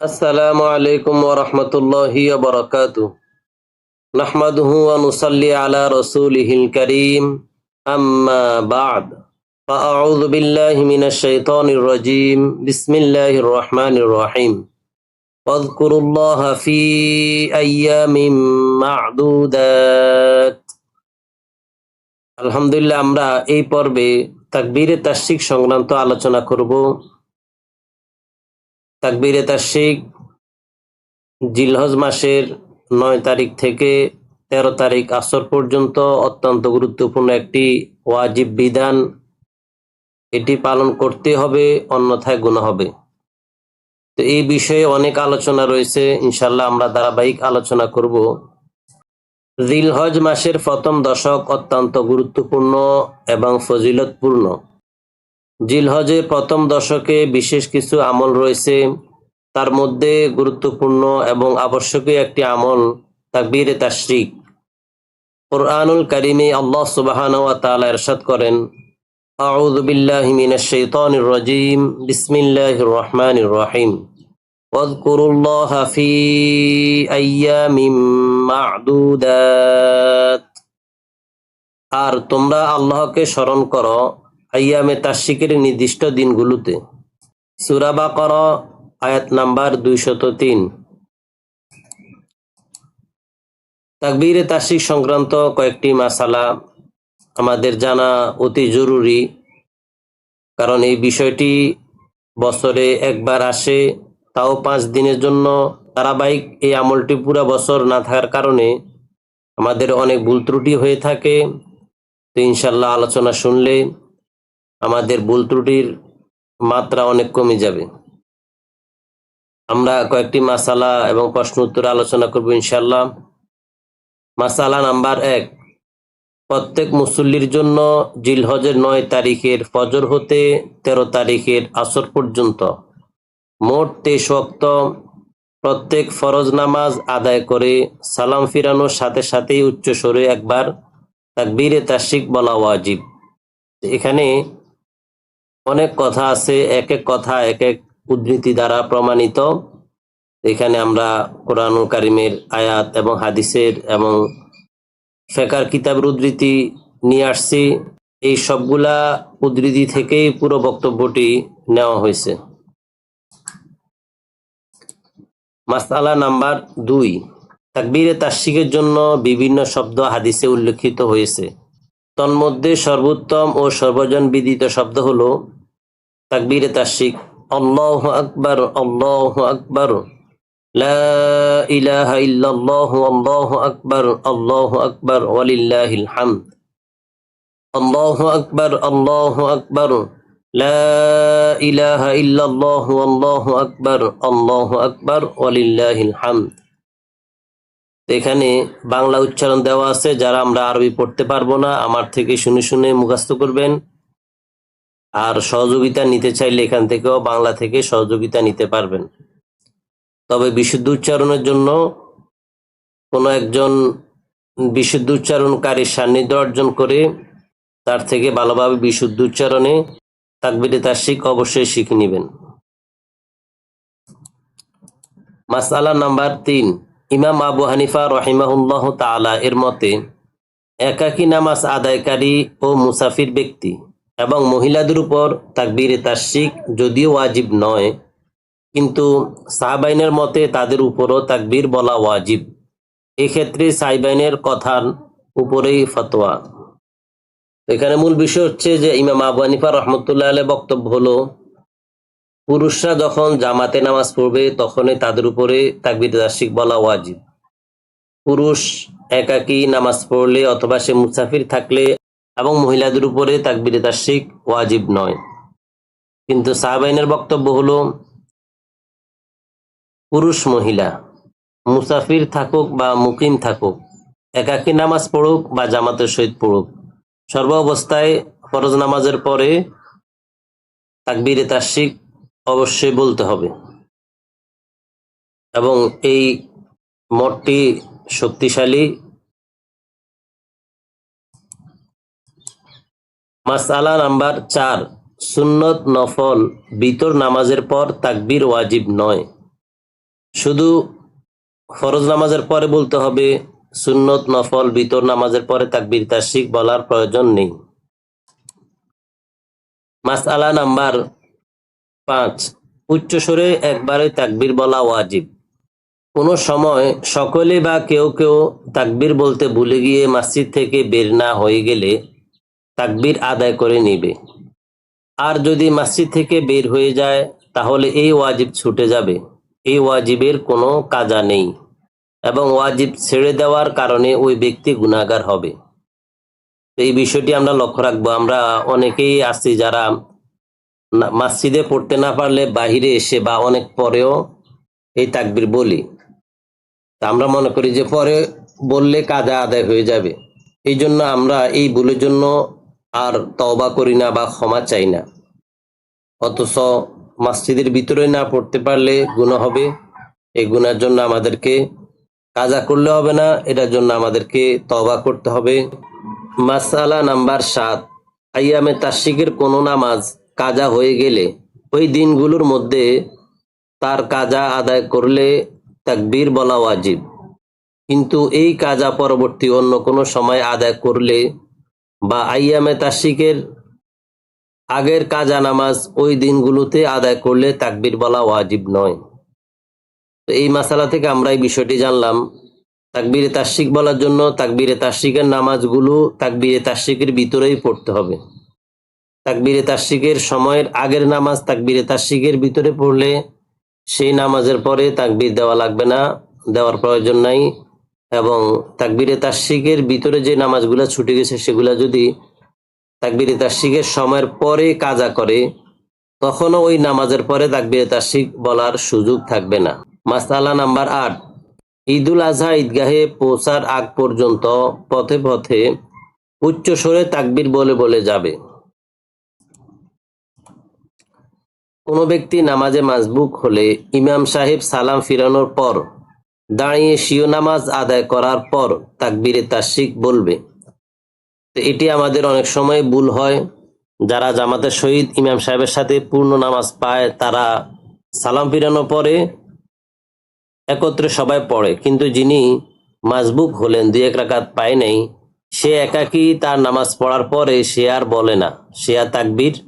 السلام عليكم ورحمة الله وبركاته نحمده ونصلي على رسوله الكريم أما بعد فأعوذ بالله من الشيطان الرجيم بسم الله الرحمن الرحيم واذكروا الله في أيام معدودات আলহামদুলিল্লাহ আমরা এই পর্বে তাকবীরে তাশরিক সংক্রান্ত আলোচনা করব তাকবীরে তাশরিক জিলহজ মাসের নয় তারিখ থেকে তেরো তারিখ আসর পর্যন্ত অত্যন্ত গুরুত্বপূর্ণ একটি ওয়াজিব বিধান। এটি পালন করতে হবে, অন্যথায় গুণ হবে। তো এই বিষয়ে অনেক আলোচনা রয়েছে ইনশাল্লাহ আমরা ধারাবাহিক আলোচনা করব। জিলহজ মাসের প্রথম দশক অত্যন্ত গুরুত্বপূর্ণ এবং ফজিলতপূর্ণ। জিলহজের প্রথম দশকে বিশেষ কিছু আমল রয়েছে তার মধ্যে গুরুত্বপূর্ণ এবং আবশ্যকীয় একটি আমল তাকবীরে তাশরিক কোরআনুল কারিমে আল্লাহ সুবহান ওয়া তাআলা ইরশাদ করেন আউযু বিল্লাহি মিনাশ শাইতানির রাজীম বিসমিল্লাহির রহমানির রহিম واذكروا الله في أيام معدودات আর তোমরা আল্লাহকে স্মরণ করো আইয়ামে তাশরিকের নির্দিষ্ট দিনগুলোতে। সূরা বাকারা, আয়াত নাম্বার দুইশত তিন। তাকবীরে তাসিক সংক্রান্ত কয়েকটি মাসালা আমাদের জানা অতি জরুরি, কারণ এই বিষয়টি বছরে একবার আসে, তাও পাঁচ দিনের জন্য। ধারাবাহিক এই আমলটি পুরা বছর না থাকার কারণে আমাদের অনেক ভুল ত্রুটি হয়ে থাকে। তো ইনশাল্লাহ আলোচনা শুনলে আমাদের ভুল ত্রুটির মাত্রা অনেক কমে যাবে। আমরা কয়েকটি মাসালা এবং প্রশ্ন উত্তর আলোচনা করব ইনশাল্লাহ মাসালা নাম্বার এক, প্রত্যেক মুসল্লির জন্য জিলহজের নয় তারিখের ফজর হতে তেরো তারিখের আসর পর্যন্ত মোট তেইশ ওয়াক্ত প্রত্যেক ফরজ নামাজ আদায় করে সালাম ফিরানোর সাথে সাথেই উচ্চ স্বরে একবার তাকবীরে তাশরিক বলা ওয়াজিব। এখানে অনেক কথা আছে এক এক কথা এক এক উদ্ধৃতি দ্বারা প্রমাণিত। এখানে আমরা কোরআন কারিমের আয়াত এবং হাদিসের এবং ফেকার কিতাবের উদ্ধৃতি নিয়ে আসছি। এই সবগুলা উদ্ধৃতি থেকেই পুরো বক্তব্যটি নেওয়া হয়েছে। মাসালা নাম্বার দুই, তাকবীরে তাশরিকের জন্য বিভিন্ন শব্দ হাদিসে উল্লেখিত হয়েছে। তন্মধ্যে সর্বোত্তম ও সর্বজন বিদিত শব্দ হলো তাকবীরে তাশরিক, আল্লাহ আকবার, আল্লাহ আকবর আকবার আকবার আকবার আকবার, লা আকবার আকবার এখানে বাংলা উচ্চারণ দেওয়া আছে, যারা আমরা আরবি পড়তে পারব না, আমার থেকে শুনে শুনে মুখস্থ করবেন। আর সহযোগিতা নিতে চাইলে এখান থেকেও বাংলা থেকে সহযোগিতা নিতে পারবেন। তবে বিশুদ্ধ উচ্চারণের জন্য কোনো একজন বিশুদ্ধ উচ্চারণকারীর সান্নিধ্য অর্জন করে তার থেকে ভালোভাবে বিশুদ্ধ উচ্চারণে তাকবিরে তার শিখ অবশ্যই শিখে নেবেন। মাসালা নাম্বার তিন। ইমাম আবু হানিফা রহিমাহুল্লাহ তাআলা এর মতে, একাকী নামাজ আদায়কারী ও মুসাফির ব্যক্তি এবং মহিলাদের উপর তাকবীরে তাশরিক যদিও ওয়াজিব নয়, কিন্তু সাহাবাইনের মতে তাদের উপরও তাকবীর বলা ওয়াজিব। এক্ষেত্রে সাইবাইনের কথার উপরেই ফতোয়া। এখানে মূল বিষয় হচ্ছে যে ইমাম আবু হানিফা রহমতুল্লাহ আলের বক্তব্য হলো, পুরুষরা যখন জামাতে নামাজ পড়বে তখনই তাদের উপরে তাকবির তাশরিক বলা ওয়াজিব। পুরুষ একাকী নামাজ পড়লে অথবা সে মুসাফির থাকলে এবং মহিলাদের উপরে তাকবীর তাশরিক ওয়াজিব নয়। কিন্তু সাহাবাইনের বক্তব্য হলো, পুরুষ মহিলা, মুসাফির থাকুক বা মুকিম থাকুক, একাকী নামাজ পড়ুক বা জামাতের সহিত পড়ুক, সর্ব অবস্থায় ফরজ নামাজের পরে তাকবীরে তাশরিক অবশ্যই বলতে হবে। এবং এই মঠটি শক্তিশালী মাসালা নাম্বার চার, সুন্নত নফল, বিতর নামাজের পর তাকবির ওয়াজিব নয়। শুধু ফরজ নামাজের পরে বলতে হবে, সুন্নত নফল, বিতর নামাজের পরে তাকবীর তাশরিক বলার প্রয়োজন নেই। মাসআলা নাম্বার পাঁচ, উচ্চ স্বরে একবারে তাকবির বলা ওয়াজিব। কোনো সময় সকলে বা কেউ কেউ তাকবির বলতে ভুলে গিয়ে মসজিদ থেকে বের না হয়ে গেলে তাকবীর আদায় করে নিবে। আর যদি মসজিদ থেকে বের হয়ে যায়, তাহলে এই ওয়াজিব ছুটে যাবে। এই ওয়াজিবের কোনো কাজা নেই এবং ওয়াজিব ছেড়ে দেওয়ার কারণে ওই ব্যক্তি গুণাগার হবে। এই বিষয়টি আমরা লক্ষ্য রাখব। আমরা অনেকেই আছি যারা মসজিদে পড়তে না পারলে বাহিরে এসে বা অনেক পরেও এই তাকবির বলি। তা আমরা মনে করি যে পরে বললে কাজা আদায় হয়ে যাবে। এই জন্য আমরা এই ভুলের জন্য আর তওবা করি না বা ক্ষমা চাই না। অথচ মসজিদের ভিতরে না পড়তে পারলে গুণা হবে। এই গুণার জন্য আমাদেরকে কাজা করলে হবে না, এটার জন্য আমাদেরকে তওবা করতে হবে। মাসালা নাম্বার সাত আইয়ামে তাসিকের কোনো নামাজ কাজা হয়ে গেলে ওই দিনগুলোর মধ্যে তার কাজা আদায় করলে তাকবীর বলা ওয়াজিব। কিন্তু এই কাজা পরবর্তী অন্য কোনো সময় আদায় করলে বা আইয়ামে তাসিকের আগের কাজা নামাজ ওই দিনগুলোতে আদায় করলে তাকবির বলা ওয়াজিব নয়। তো এই মাসালা থেকে আমরা এই বিষয়টি জানলাম। তাকবীরে তাসিক বলার জন্য তাকবীরে তাসিকের নামাজগুলো তাকবীরে তাসিকের ভিতরেই পড়তে হবে। তাকবীরে তাসিকের সময়ের আগের নামাজ তাকবীরে তাসিকের ভিতরে পড়লে সেই নামাজের পরে তাকবির দেওয়া লাগবে না, দেওয়ার প্রয়োজন নাই। এবং তাকবীরে তাসিকের ভিতরে যে নামাজগুলো ছুটে গেছে, সেগুলা যদি তাকবীরে তাসিকের সময়ের পরে কাজা করে, তখনও ওই নামাজের পরে তাকবীরে তাসিক বলার সুযোগ থাকবে না। মাসালা নাম্বার আট। ঈদুল আজহা ঈদগাহে পৌঁছার আগ পর্যন্ত পথে পথে উচ্চ স্বরে তাকবীর বলে বলে যাবে। কোনো ব্যক্তি নামাজে মাজবুক হলে ইমাম সাহেব সালাম ফিরানোর পর দাঁড়িয়ে শিও নামাজ আদায় করার পর তাকবীরে তাসিক বলবে। তো এটি আমাদের অনেক সময় ভুল হয়। যারা জামাতের শহীদ ইমাম সাহেবের সাথে পূর্ণ নামাজ পায়, তারা সালাম ফিরানোর পরে একত্রে সবাই পড়ে। কিন্তু যিনি মাজবুক হলেন, দুই এক রাকাত পায় নাই, সে একাকী তার নামাজ পড়ার পরে সে আর বলে না। সে আর তাকবির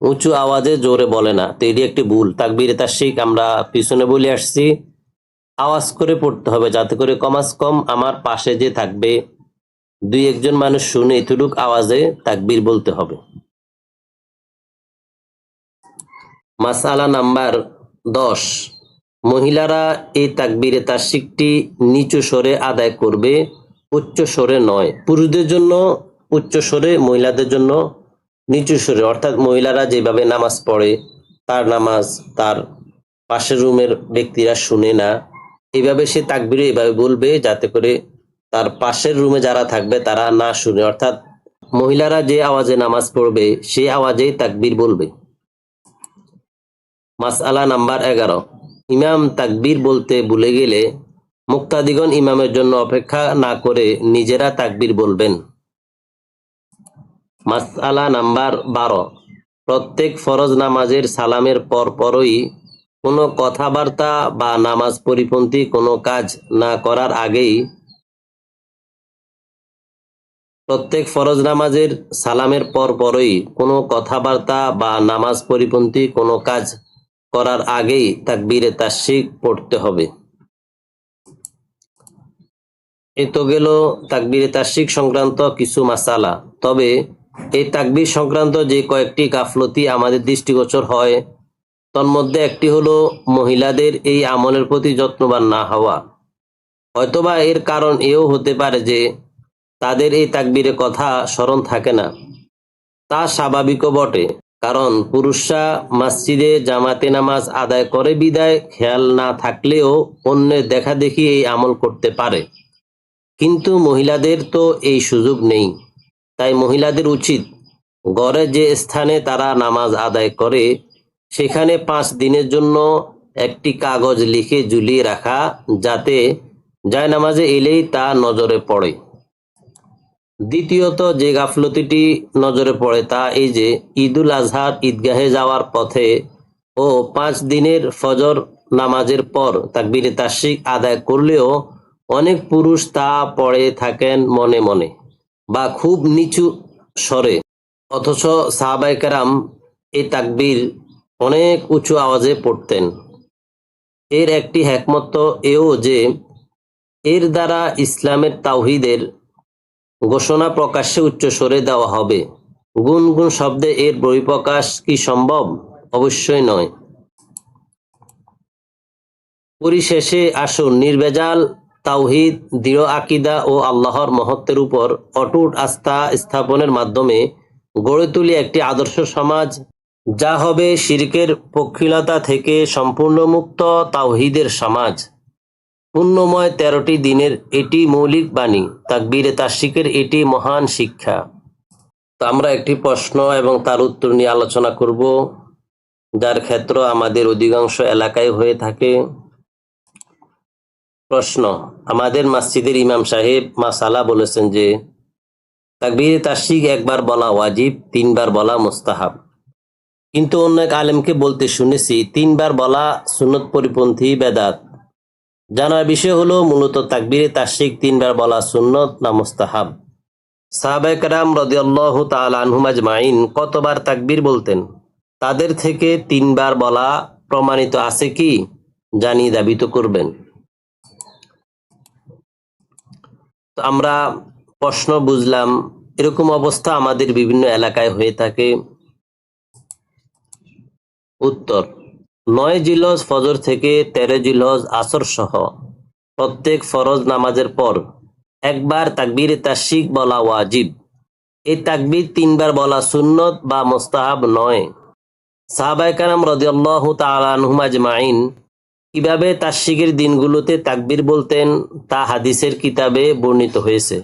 উঁচু আওয়াজে জোরে বলে না। তো এটি একটি ভুল। তাকবীর তার শিখ আমরা পিছনে বলে আসছি। আওয়াজ করে পড়তে হবে, যাতে করে কমাস কম আমার পাশে যে থাকবে, দুই একজন মানুষ শুনে এতটুক আওয়াজে তাকবীর বলতে হবে। মাসালা নাম্বার দশ, মহিলারা এই তাকবীরে তাসিকটি নিচু স্বরে আদায় করবে, উচ্চ স্বরে নয়। পুরুষদের জন্য উচ্চ স্বরে, মহিলাদের জন্য নিচু স্বরে। অর্থাৎ মহিলারা যেভাবে নামাজ পড়ে, তার নামাজ তার পাশের রুমের ব্যক্তিরা শুনে না। এইভাবে সে তাকবিরে এভাবে বলবে যাতে করে তার পাশের রুমে যারা থাকবে তারা না শুনে, অর্থাৎ মহিলারা যে আওয়াজে নামাজ পড়বে, সেই আওয়াজেই তাকবির বলবে। মাসআলা নাম্বার এগারো। ইমাম তাকবির বলতে ভুলে গেলে মুক্তাদিগণ ইমামের জন্য অপেক্ষা না করে নিজেরা তাকবির বলবেন। মাসআলা নাম্বার বারো। প্রত্যেক ফরজ নামাজের সালামের পর পরই কোনো কথাবার্তা বা নামাজ পরিপন্থী কোনো কাজ না করার আগেই প্রত্যেক ফরজ নামাজের সালামের পর পরই কোনো কথাবার্তা বা নামাজ পরিপন্থী কোনো কাজ করার আগেই তাকবীরে তাসিক পড়তে হবে। এ তো গেল তাকবীরে তাসিক সংক্রান্ত কিছু মাসালা। তবে এই তাকবীর সংক্রান্ত যে কয়েকটি গাফলতি আমাদের দৃষ্টিগোচর হয় তন্মধ্যে একটি হলো, মহিলাদের এই আমলের প্রতি যত্নবান না হওয়া। হয়তোবা এর কারণ এও হতে পারে যে, তাদের এই তাকবীরে কথা স্মরণ থাকে না। তা স্বাভাবিকও বটে, কারণ পুরুষরা মসজিদে জামাতে নামাজ আদায় করে বিদায়, খেয়াল না থাকলেও অন্যের দেখা দেখি এই আমল করতে পারে। কিন্তু মহিলাদের তো এই সুযোগ নেই। তাই মহিলাদের উচিত, গড়ে যে স্থানে তারা নামাজ আদায় করে সেখানে পাঁচ দিনের জন্য একটি কাগজ লিখে ঝুলিয়ে রাখা যাতে যায় নামাজে এলেই তা নজরে পড়ে। দ্বিতীয়ত, যে গাফলতিটি নজরে পড়ে তা এই যে, ঈদুল আজহার ঈদগাহে যাওয়ার পথে ও পাঁচ দিনের ফজর নামাজের পর তাকবীরে তাশরিক আদায় করলেও অনেক পুরুষ তা পড়ে থাকেন মনে মনে বা খুব নিচু স্বরে। অথচ সাহাবাই কেরাম এই তাকবীর অনেক উঁচু আওয়াজে পড়তেন। এর একটি হ্যাকমত এও যে, এর দ্বারা ইসলামের তাওহিদের ঘোষণা প্রকাশ্যে উচ্চ স্বরে দেওয়া হবে। গুনগুন শব্দে এর বহিঃপ্রকাশ কি সম্ভব? অবশ্যই নয়। পরিশেষে আসুন, নির্ভেজাল, তাওহিদ, দৃঢ় আকিদা ও আল্লাহর মহত্বের উপর অটুট আস্থা স্থাপনের মাধ্যমে গড়ে তুলি একটি আদর্শ সমাজ যা হবে শিরকের পক্ষিলতা থেকে সম্পূর্ণ মুক্ত তাওহিদের সমাজ। পুণ্যময় তেরোটি দিনের এটি মৌলিক বাণী, তাকবীরে তাশিকের এটি মহান শিক্ষা। তো আমরা একটি প্রশ্ন এবং তার উত্তর নিয়ে আলোচনা করব, যার ক্ষেত্র আমাদের অধিকাংশ এলাকায় হয়ে থাকে। প্রশ্ন, আমাদের মসজিদের ইমাম সাহেব মাসালা বলেছেন যে, তাকবীরে তাসিক একবার বলা ওয়াজিব, তিনবার বলা মুস্তাহাব। কিন্তু অন্য এক আলেমকে বলতে শুনেছি, তিনবার বলা সুন্নত পরিপন্থী বেদাত। জানার বিষয় হলো, মূলত তাকবীরে তাশিক তিনবার বলা সুন্নত না মুস্তাহাব। সাহাবাইকরাম রদিয়াল্লাহ তাল আনহুমাজ মাইন কতবার তাকবির বলতেন? তাদের থেকে তিনবার বলা প্রমাণিত আছে কি জানি দাবি তো করবেন আমরা প্রশ্ন বুঝলাম, এরকম অবস্থা আমাদের বিভিন্ন এলাকায় হয়ে থাকে। উত্তর, নয় জিলজ ফজর থেকে তেরো জিলজ আসর সহ প্রত্যেক ফরজ নামাজের পর একবার তাকবীর তাশিক বলা ওয়াজিব। এই তাকবির তিনবার বলা সুন্নত বা মোস্তাহাব নয়। সাহাবাই কারাম রদিয়াল্লাহ তালানহুম আজমাইন কীভাবে তাশিকের দিনগুলোতে তাকবির বলতেন তা হাদিসের কিতাবে বর্ণিত হয়েছে।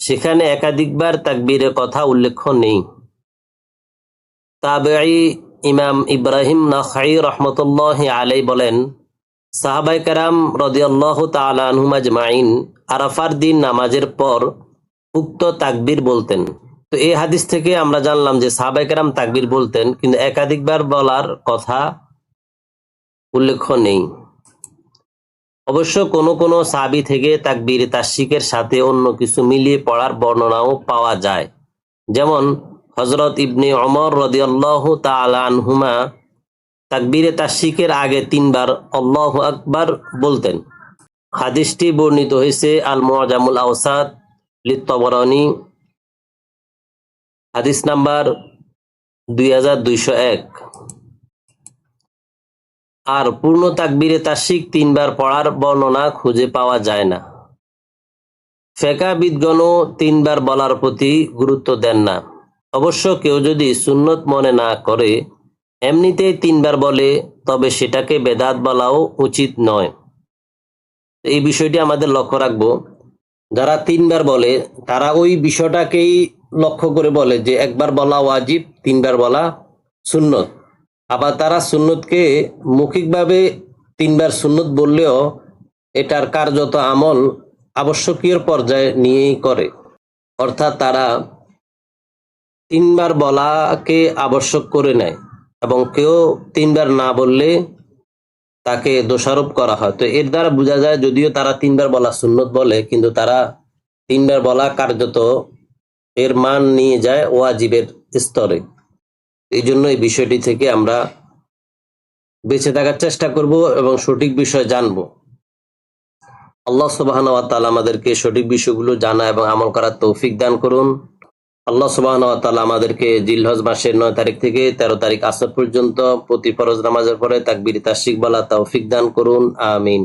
সেখানে একাধিকবার তাকবীরের কথা উল্লেখ নেই। তাবেঈ ইমাম ইব্রাহিম নখাই রহমতুল্লাহ আলাই বলেন সাহাবাই কারাম রদিয়াল্লাহ আজমাইন আরাফার দিন নামাজের পর উক্ত তাকবির বলতেন। তো এই হাদিস থেকে আমরা জানলাম যে সাহাবাই কারাম তাকবীর বলতেন, কিন্তু একাধিকবার বলার কথা উল্লেখ নেই। অবশ্য কোনো কোনো সাবি থেকে তাকবির তাশিকের সাথে অন্য কিছু মিলিয়ে পড়ার বর্ণনাও পাওয়া যায়। যেমন হজরত ইবনে অমর রদিয়াল্লাহ তাআলা আনহুমা তাকবীরে তাসিকের আগে তিনবার আল্লাহ আকবার বলতেন। হাদিসটি বর্ণিত হয়েছে আল মুআজামুল আওসাদ লিত্তবরণী হাদিস নাম্বার দুই হাজার দুইশো এক। আর পূর্ণ তাকবীরে তাসিক তিনবার পড়ার বর্ণনা খুঁজে পাওয়া যায় না। ফেকাবিদগণও তিনবার বলার প্রতি গুরুত্ব দেন না। অবশ্য কেউ যদি সুন্নত মনে না করে, এমনিতেই তিনবার বলে, তবে সেটাকে বেদাত বলাও উচিত নয়। এই বিষয়টি আমাদের লক্ষ্য রাখব। যারা তিনবার বলে, তারা ওই বিষয়টাকেই লক্ষ্য করে বলে যে একবার বলা ওয়াজিব, তিনবার বলা সুন্নত। আবার তারা সুন্নতকে মৌখিকভাবে তিনবার সুন্নত বললেও এটার কার্যত আমল আবশ্যকীয় পর্যায়ে নিয়েই করে। অর্থাৎ তারা তিনবার বলাকে আবশ্যক করে নেয় এবং কেউ তিনবার না বললে তাকে দোষারোপ করা হয়। তো এর দ্বারা বোঝা যায় যদিও তারা তিনবার বলা সুন্নত বলে, কিন্তু তারা তিনবার বলা কার্যত এর মান নিয়ে যায় ওয়াজিবের স্তরে। এই জন্য এই বিষয়টি থেকে আমরা বেঁচে থাকার চেষ্টা করব এবং সঠিক বিষয় জানব। আল্লাহ সুবাহান আমাদেরকে সঠিক বিষয়গুলো জানা এবং আমল করার তৌফিক দান করুন। আল্লাহ সুবাহ আমাদেরকে জিলহজ মাসের নয় তারিখ থেকে তেরো তারিখ আসর পর্যন্ত প্রতি ফরজ নামাজের পরে তাকবির তাশিক বলা তৌফিক দান করুন, আমিন।